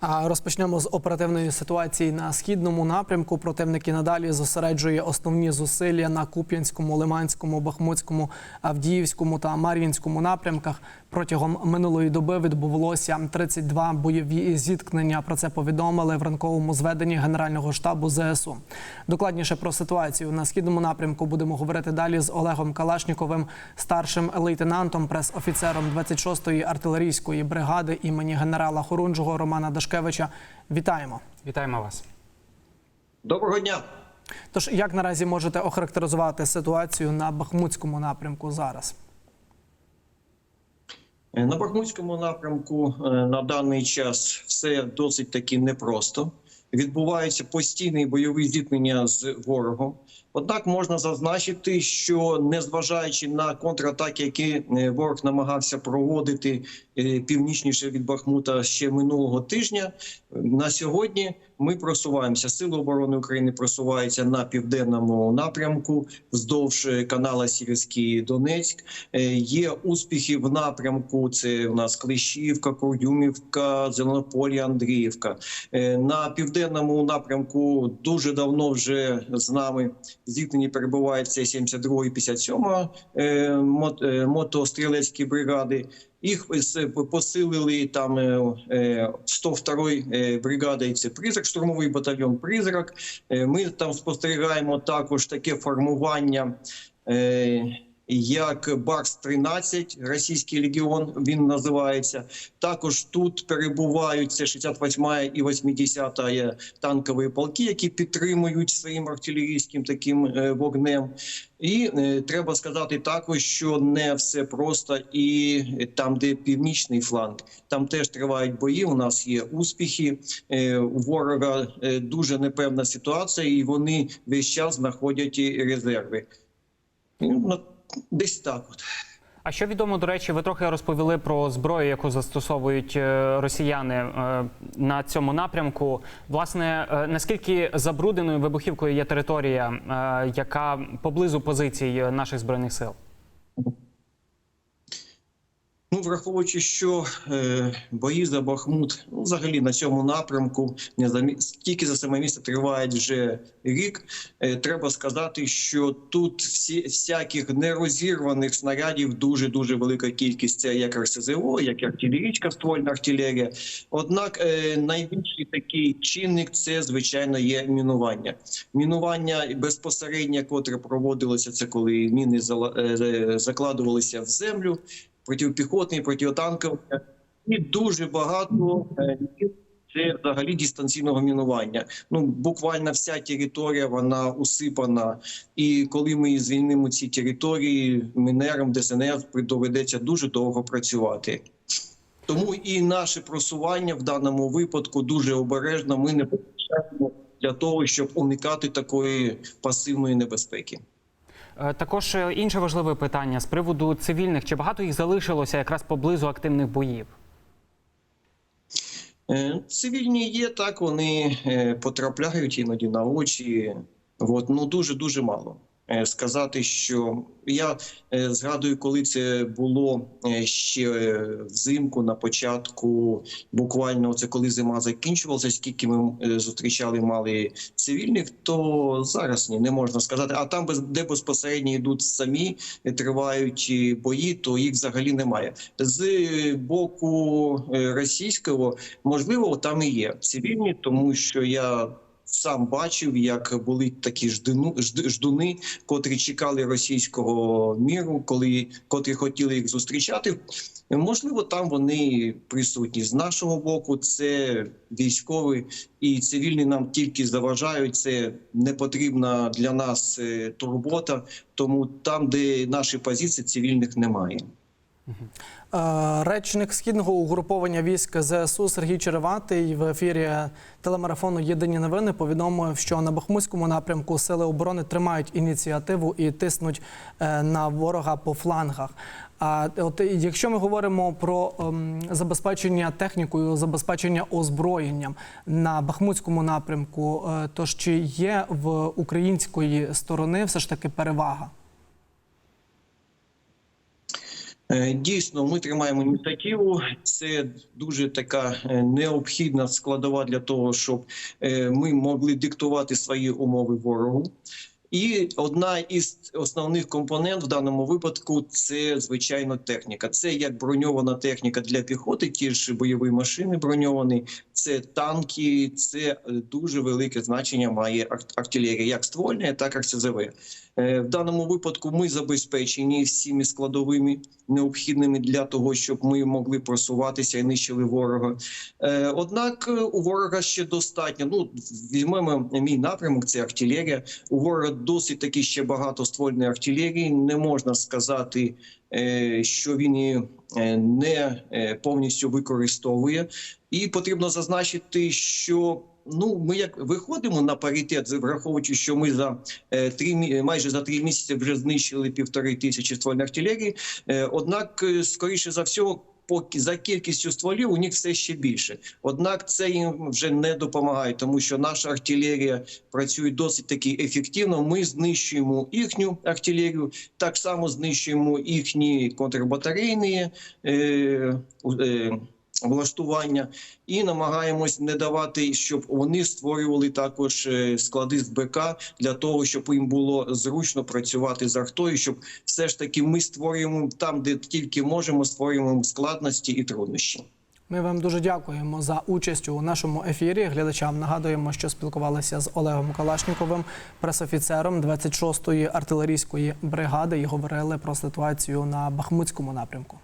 Розпочнемо з оперативної ситуації на східному напрямку. Противник і надалі зосереджує основні зусилля на Куп'янському, Лиманському, Бахмутському, Авдіївському та Мар'їнському напрямках. Протягом минулої доби відбувалося 32 бойові зіткнення. Про це повідомили в ранковому зведенні Генерального штабу ЗСУ. Докладніше про ситуацію на східному напрямку будемо говорити далі з Олегом Калашніковим, старшим лейтенантом, прес-офіцером 26-ї артилерійської бригади імені генерала Хорунжого Романа Дашкевича. Вітаємо! Вітаємо вас. Доброго дня. Тож, як наразі можете охарактеризувати ситуацію на Бахмутському напрямку зараз? Е, На Бахмутському напрямку е, на даний час все досить таки непросто. Відбуваються постійні бойові зіткнення з ворогом. Однак можна зазначити, що незважаючи на контратаки, які е, ворог намагався проводити е, північніше від Бахмута ще минулого тижня, е, на сьогодні ми просуваємося. Сили оборони України просуваються на південному напрямку вздовж е, канала Сірський Донецьк. Е, Є успіхи в напрямку. Це у нас Клещівка, Кордюмівка, Зеленополі, Андріївка. Е, На південному напрямку дуже давно вже з нами зіткнені перебувають це 72 і 57 е, мот- е, мотострілецькі бригади. Їх с- посилили там е, е, 102 е, бригадою. Це призрак, штурмовий батальйон Призрак. Е, Ми там спостерігаємо також таке формування. Як Барс 13 російський легіон він називається. Також тут перебувають це 68 і 80 танкові полки, які підтримують своїм артилерійським таким е, вогнем. І е, треба сказати також, що не все просто, і там, де північний фланг, там теж тривають бої. У нас є успіхи. Е, у ворога дуже непевна ситуація, і вони весь час знаходять резерви. Десь так от. А що відомо, до речі, ви трохи розповіли про зброю, яку застосовують е, росіяни е, на цьому напрямку. Власне, е, наскільки забрудненою вибухівкою є територія, яка поблизу позицій наших збройних сил? Ну, враховуючи, що е, бої за Бахмут, ну, взагалі на цьому напрямку не за тільки за саме місце тривають вже рік. Е, треба сказати, що тут всі всяких нерозірваних снарядів дуже дуже велика кількість. Це як РСЗО, як артилерійська ствольна артилерія. Однак е, найбільший такий чинник це звичайно є мінування. Мінування безпосередньо, котре проводилося, це коли міни е, закладувалися в землю протипіхотний, протитанковий. І дуже багато е, це взагалі дистанційного мінування. Ну буквально вся територія вона усипана. І коли ми звільнимо ці території, мінерам ДСНС доведеться дуже довго працювати. Тому і наше просування в даному випадку дуже обережно. Ми не для того, щоб уникати такої пасивної небезпеки. Е, Також е, інше важливе питання з приводу цивільних. Чи багато їх залишилося якраз поблизу активних боїв? Е, Цивільні є так, вони потрапляють іноді на очі. От, ну дуже дуже мало. Е, Сказати, що я е, згадую, коли це було е, ще взимку на початку, буквально це коли зима закінчувалася, скільки ми зустрічали мали цивільних, то зараз ні, не можна сказати. А там, де безпосередньо йдуть самі тривають е, бої, то їх взагалі немає. З боку російського можливо там і є цивільні, тому що я. Сам бачив, як були такі ждину, жд- ждуни, котрі чекали російського міру, коли котрі хотіли їх зустрічати. Можливо, там вони присутні з нашого боку. Це військові і цивільні нам тільки заважають. Це не потрібна для нас е, турбота. Тому там, де наші позиції, цивільних немає. Е, Речник східного угруповання військ ЗСУ Сергій Череватий в ефірі телемарафону Єдині новини повідомив, що на Бахмутському напрямку сили оборони тримають ініціативу і тиснуть е, на ворога по флангах. А от якщо ми говоримо про ем, забезпечення технікою, забезпечення озброєнням на Бахмутському напрямку, е, то ж чи є в української сторони все ж таки перевага? Е, Дійсно, ми тримаємо ініціативу. Це дуже така е, необхідна складова для того, щоб е, ми могли диктувати свої умови ворогу. І одна із основних компонент в даному випадку це звичайно техніка. Це як броньована техніка для піхоти, ті ж бойові машини броньовані, це танки, це е, дуже велике значення має артилерія, як ствольна, так і РСЗВ. Е, В даному випадку ми забезпечені всіми складовими необхідними для того, щоб ми могли просуватися і нищили ворога. Е, Однак е, у ворога ще достатньо. Ну візьмемо мій напрямок, це артилерія. У ворога досить таки ще багато ствольної артилерії. Не можна сказати, що він її не повністю використовує. І потрібно зазначити, що ну ми як виходимо на паритет, враховуючи, що ми за е, три мі- майже за три місяці вже знищили півтори тисячі ствольної артилерії. Е, Однак, е, скоріше за всього. Поки за кількістю стволів у них все ще більше. Однак це їм вже не допомагає, тому що наша артилерія працює досить таки ефективно. Ми знищуємо їхню артилерію, так само знищуємо їхні контрбатарейні е, е, влаштування і намагаємось не давати, щоб вони створювали також е, склади з БК для того, щоб їм було зручно працювати з артою, щоб все ж таки ми створюємо там, де тільки можемо, створюємо складності і труднощі. Ми вам дуже дякуємо за участь у нашому ефірі. Глядачам нагадуємо, що спілкувалися з Олегом Калашніковим, пресофіцером 26-ї артилерійської бригади, і говорили про ситуацію на Бахмутському напрямку.